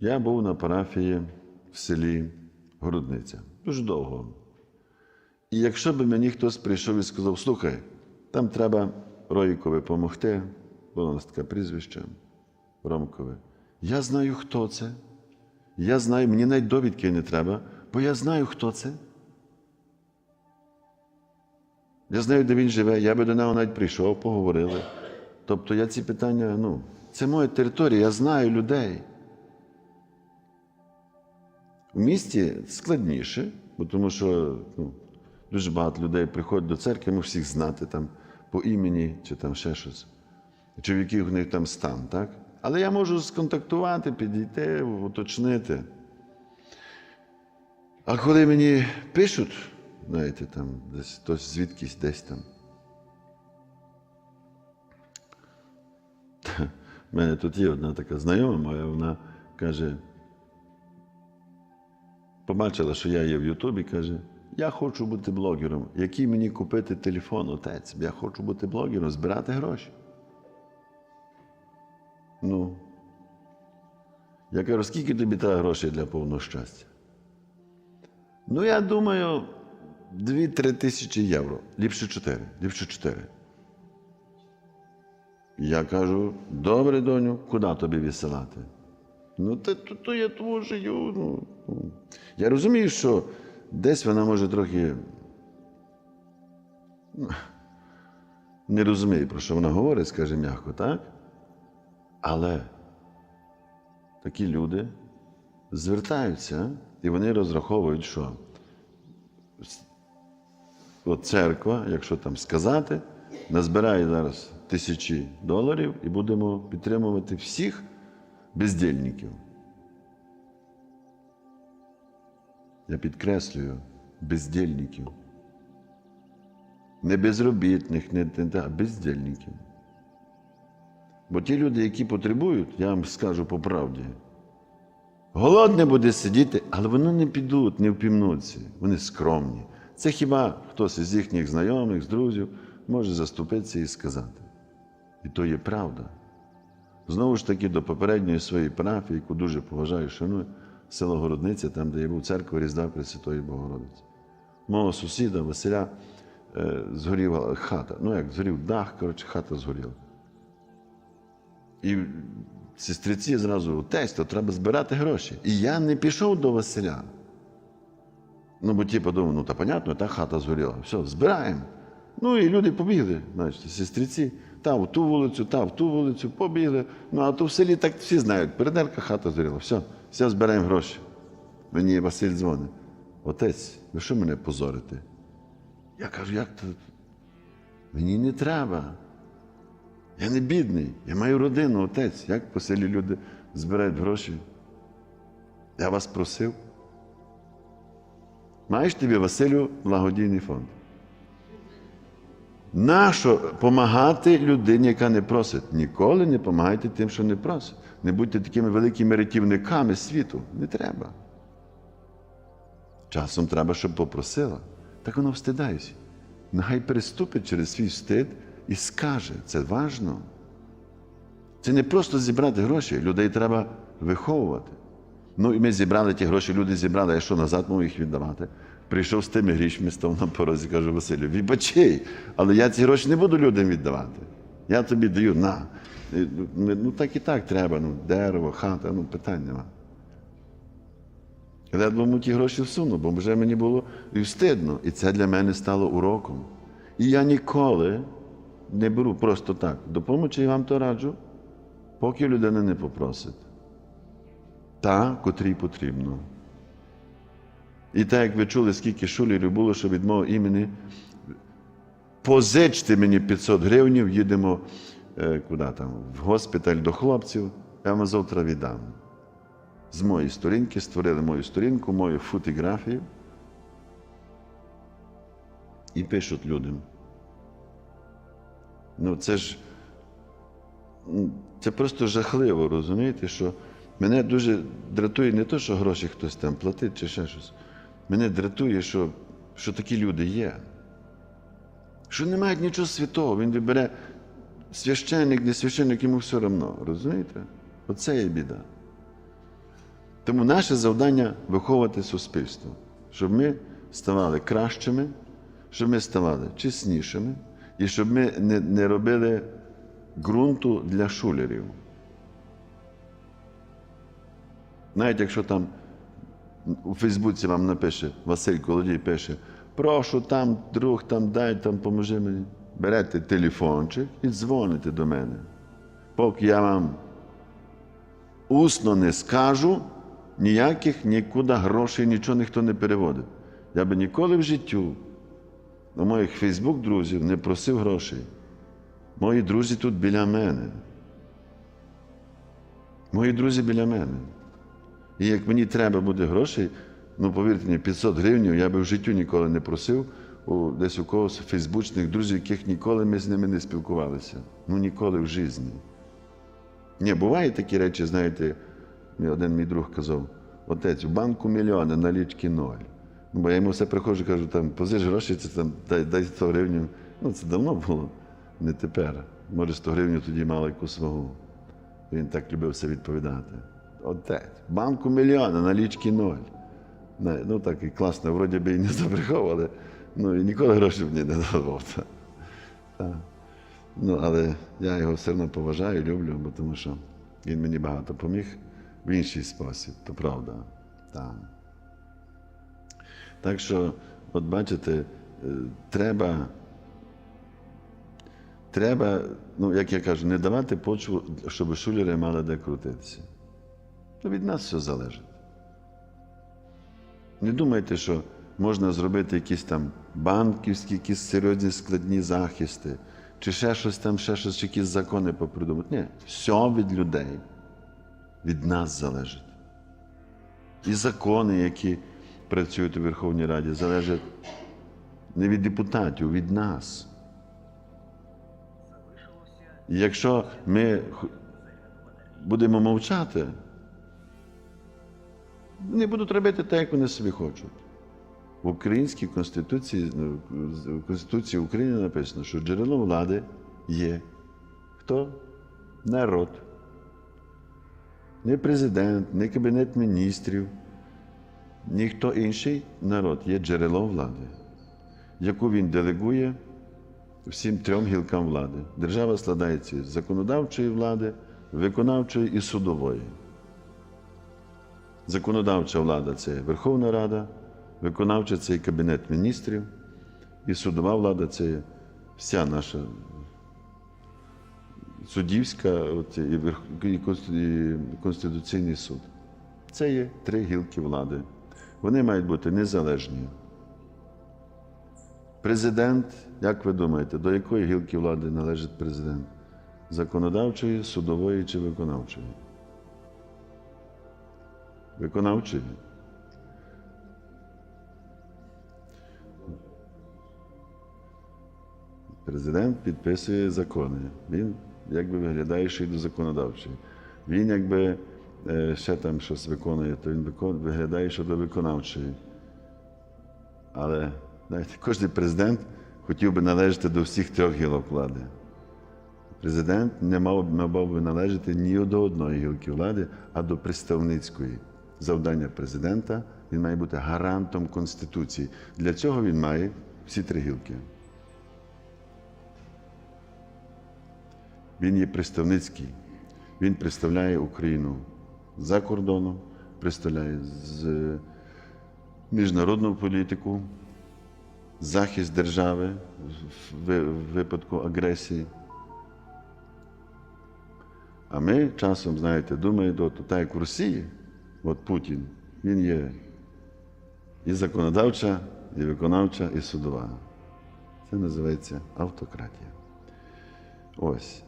Я був на парафії в селі Городниця дуже довго. І якщо б мені хтось прийшов і сказав, слухай, там треба Ройкові допомогти, було у нас таке прізвище Ромкове. Я знаю, хто це. Я знаю, мені навіть довідки не треба, бо я знаю, хто це. Я знаю, де він живе, я би до нього навіть прийшов, поговорили. Тобто я ці питання, ну, це моя територія, я знаю людей. У місті складніше, бо тому що ну, дуже багато людей приходять до церкви, ми всіх знати там по імені чи там ще щось. Чи в який у них там стан, так? Але я можу сконтактувати, підійти, уточнити. А коли мені пишуть, знаєте, там десь хтось звідкись десь там. У мене тут є одна така знайома моя, вона каже, побачила, що я є в Ютубі, каже, я хочу бути блогером. Який мені купити телефон, отець? Я хочу бути блогером, збирати гроші. Ну. Я кажу, скільки тобі треба грошей для повного щастя? Ну, я думаю, 2-3 тисячі євро. Ліпше 4. Ліпше 4. Я кажу, добре, доню, куди тобі відсилати? Ну, то, то, то я того. Ну, ну. Я розумію, що десь вона може трохи ну, не розуміє, про що вона говорить, скаже м'яко, так? Але такі люди звертаються і вони розраховують, що от церква, якщо там сказати, назбирає зараз тисячі доларів і будемо підтримувати всіх бездільників. Я підкреслюю бездільників. Не безробітних, не, не а бездільників. Бо ті люди, які потребують, я вам скажу по правді, голодне буде сидіти, але вони не підуть, не впімнуться. Вони скромні. Це хіба хтось із їхніх знайомих, з друзів може заступитися і сказати. І то є правда. Знову ж таки, до попередньої своєї парафії, яку дуже поважаю, шаную, село Городниця, там, де я був церква Різдва Пресвятої Богородиці. Мого сусіда Василя е, згоріла хата. Ну, як згорів дах, коротше, хата згоріла. І сестриці зразу отець, треба збирати гроші. І я не пішов до Василя. Ну, бо ті подумав, ну та понятно, та хата згоріла. Все, збираємо. Ну і люди побігли, значить, сестриці, та в ту вулицю, та в ту вулицю, побігли. Ну, а то в селі так всі знають, передерка хата згоріла. Все, все збираємо гроші. Мені Василь дзвонить. Отець, ви що мене позорите? Я кажу, як то? Мені не треба. Я не бідний, я маю родину, отець. Як по селі люди збирають гроші? Я вас просив. Маєш тобі, Василю, благодійний фонд. Нащо допомагати людині, яка не просить? Ніколи не допомагайте тим, що не просить. Не будьте такими великими рятівниками світу. Не треба. Часом треба, щоб попросила. Так воно встидаюся. Нехай переступить через свій встид і скаже, це важно. Це не просто зібрати гроші, людей треба виховувати. Ну і ми зібрали ті гроші, люди зібрали, а що назад мав їх віддавати. Прийшов з тими грішми, став на порозі, кажу Василю, вибачай, але я ці гроші не буду людям віддавати. Я тобі даю на. Ну ну, так і так треба, ну, дерево, хата, ну питань нема. Ледве йому ті гроші всунув, бо вже мені було і встидно. І це для мене стало уроком. І я ніколи не беру просто так. Допомочі я вам то раджу, поки людина не попросить. Та, котрій потрібно. І так, як ви чули, скільки шулерів було, що від імені позичте мені 500 гривень, їдемо е, куди там, в госпіталь до хлопців, я вам завтра віддам. З моєї сторінки створили мою сторінку, мою фотографію і пишуть людям. Ну, це ж це просто жахливо, розумієте, що мене дуже дратує не те, що гроші хтось там платить чи ще щось. Мене дратує, що, що такі люди є. Що не мають нічого святого. Він вибере священник, не священник, йому все одно. Розумієте? Оце є біда. Тому наше завдання виховувати суспільство, щоб ми ставали кращими, щоб ми ставали чеснішими і щоб ми не, не робили ґрунту для шулерів. Навіть якщо там у Фейсбуці вам напише, Василь Колодій пише, прошу там, друг, там дай, там поможи мені. Берете телефончик і дзвоните до мене. Поки я вам усно не скажу, ніяких нікуди грошей, нічого ніхто не переводить. Я би ніколи в життю на моїх Фейсбук друзів не просив грошей. Мої друзі тут біля мене. Мої друзі біля мене. І як мені треба буде грошей, ну повірте мені, 500 гривень я би в життю ніколи не просив у, десь у когось фейсбучних друзів, яких ніколи ми з ними не спілкувалися. Ну ніколи в житті. Ні, бувають такі речі, знаєте, один мій друг казав, отець, у банку мільйони, налічки ноль. Ну, бо я йому все приходжу, кажу, там, позич гроші, це там, дай, дай 100 гривень. Ну, це давно було, не тепер. Може, 100 гривень тоді мало якусь вагу. Він так любив все відповідати. Отець, банку мільйони, налічки ноль. Ну так і класно, вроді би і не забрехав, ну, і ніколи грошей мені не давав. Ну, але я його все одно поважаю, люблю, бо тому що він мені багато поміг в інший спосіб, то правда. Так. Так що, от бачите, е, треба, треба, ну, як я кажу, не давати почву, щоб шулери мали де крутитися. То від нас все залежить. Не думайте, що можна зробити якісь там банківські, якісь серйозні складні захисти, чи ще щось там, ще щось, якісь закони попридумати. Ні, все від людей, від нас залежить. І закони, які працюють у Верховній Раді, залежать не від депутатів, від нас. І якщо ми будемо мовчати, вони будуть робити так, як вони собі хочуть. В українській Конституції, ну, в Конституції України написано, що джерелом влади є хто? Народ. Не президент, не Кабінет міністрів, ніхто інший народ є джерелом влади, яку він делегує всім трьом гілкам влади. Держава складається з законодавчої влади, виконавчої і судової. Законодавча влада це Верховна Рада, виконавча це Кабінет міністрів, і судова влада це вся наша суддівська от, і Конституційний суд. Це є три гілки влади. Вони мають бути незалежні. Президент, як ви думаєте, до якої гілки влади належить президент? Законодавчої, судової чи виконавчої? Виконавчої. Президент підписує закони. Він якби виглядає ще до законодавчої. Він якби е, ще там щось виконує, то він виглядає ще до виконавчої. Але знаєте, кожен президент хотів би належати до всіх трьох гілок влади. Президент не мав, не мав би належати ні до одної гілки влади, а до представницької. Завдання президента він має бути гарантом Конституції. Для цього він має всі три гілки. Він є представницький. Він представляє Україну за кордоном, представляє з міжнародну політику, захист держави в випадку агресії. А ми часом, знаєте, думаємо, так як в Росії, от Путін, він є і законодавча, і виконавча, і судова. Це називається автократія. Ось.